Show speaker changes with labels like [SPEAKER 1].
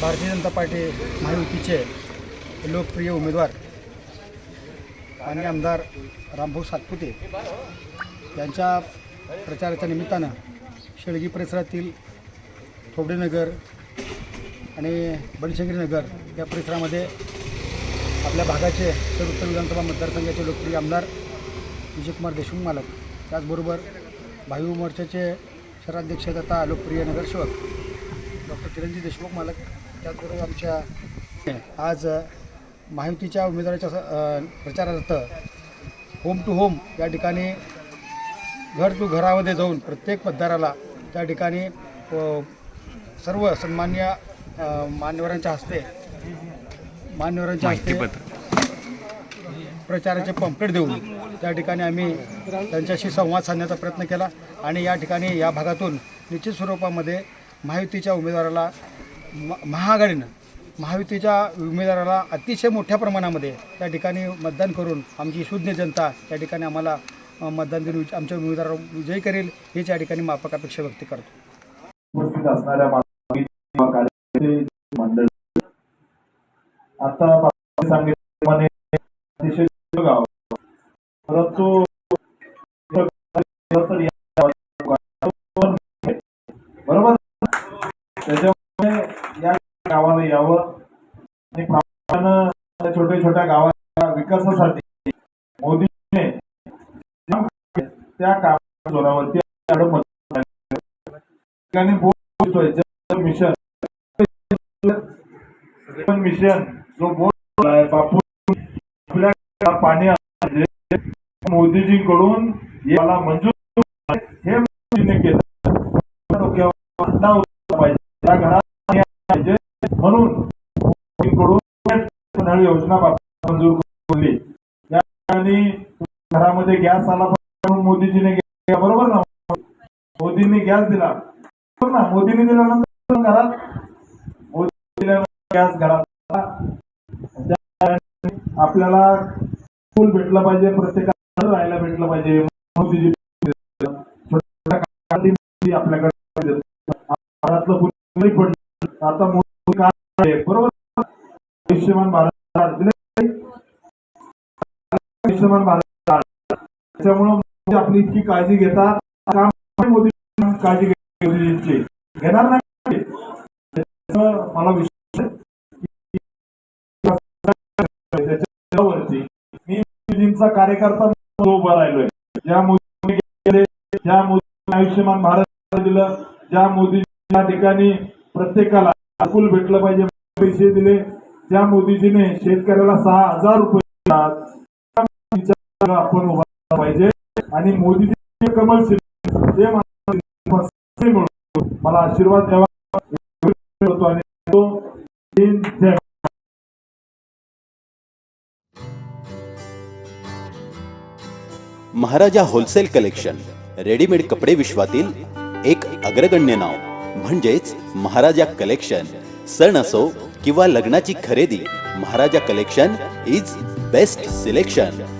[SPEAKER 1] Bharatiya Janata party महायुतीचे लोकप्रिय उमेदवार आणि आमदार रामभाऊ सातपुते यांच्या प्रचाराच्या निमित्तानं शेळगी परिसरातील थोबडेनगर आणि बनशंकरीनगर या परिसरामध्ये आपल्या भागाचे तर उत्तर विधानसभा मतदारसंघाचे लोकप्रिय आमदार विजयकुमार देशमुख मालक त्याचबरोबर भाई मोर्चाचे शहराध्यक्ष तथा लोकप्रिय नगरसेवक डॉक्टर किरणजी देशमुख मालक त्याचबरोबर आमच्या आज महायुतीच्या उमेदवाराच्या प्रचारार्थ होम टू होम या ठिकाणी घर टू घरामध्ये जाऊन प्रत्येक मतदाराला त्या ठिकाणी सर्व सन्मान्य मान्यवरांच्या हस्ते मान्यवरांच्या हस्ते प्रचाराचे पंपलेट देऊन त्या ठिकाणी आम्ही त्यांच्याशी संवाद साधण्याचा प्रयत्न केला. आणि या ठिकाणी या भागातून निश्चित स्वरूपामध्ये महायुतीच्या उमेदवाराला म महाआघाडीनं महायुतीच्या उमेदवाराला अतिशय मोठ्या प्रमाणामध्ये त्या ठिकाणी मतदान करून आमची शून्य जनता त्या ठिकाणी आम्हाला मतदान देऊन आमच्या उमेदवार विजयी करेल हेच या ठिकाणी माफक अपेक्षा व्यक्त करतो.
[SPEAKER 2] उपस्थित असणाऱ्या मानवी किंवा कार्यकर्ते मंडळ आता बाबांनी सांगितल्याप्रमाणे अतिशय छोटं गाव परंतु तर या गावात बरोबर त्याच्यामुळे या गावाला यावं आणि प्रामुख्यानं त्या गावाच्या विकासासाठी मोदीने त्या कामाच्या जोरावरती मिशन. मिशन. जो बोल बापू आपल्या पाणी मोदीजींकडून याला मंजूर हे मोदीने केलं. डोक्यावर पाहिजे. त्या घरात म्हणून योजना बाबत मंजूर केली या ठिकाणी घरामध्ये गॅस आला पाहिजे म्हणून मोदीजीने बरोबर ना? मोदींनी गॅस दिला. बरोबर ना? मोदींनी दिल्यानंतर घरात मोदी दिल्यानंतर गॅस घरात आपल्याला फुल भेटलं पाहिजे प्रत्येकाला राहायला भेटलं पाहिजे. मोदीजी आपल्याकडे देतात. पडलं आता मोदी काय आहे, बरोबर आयुष्यमान भारत आयुष्यमान भारत त्याच्यामुळं मोदी आपली इतकी काळजी घेतात. काम मोदी काळजी घेतली घेणार नाही. मला विश्वास आहे त्याच्यावरती मी मोदींचा कार्यकर्ता उभा राहिलोय. ज्या मोदी केले ज्या मोदी आयुष्यमान भारत दिलं ज्या मोदी या ठिकाणी प्रत्येकाला अकुल भेटलं पाहिजे पैसे दिले त्या मोदीजीने शेतकऱ्याला सहा हजार रुपये आपण उभा पाहिजे. आणि मोदीजी कमल ते मला आशीर्वाद द्यावा. आणि तो Jai
[SPEAKER 3] Maharaja wholesale collection readymade कपडे विश्वातील एक अग्रगण्य नाव. म्हणजेच महाराजा कलेक्शन. सण असो किंवा लग्नाची खरेदी Maharaja collection is best selection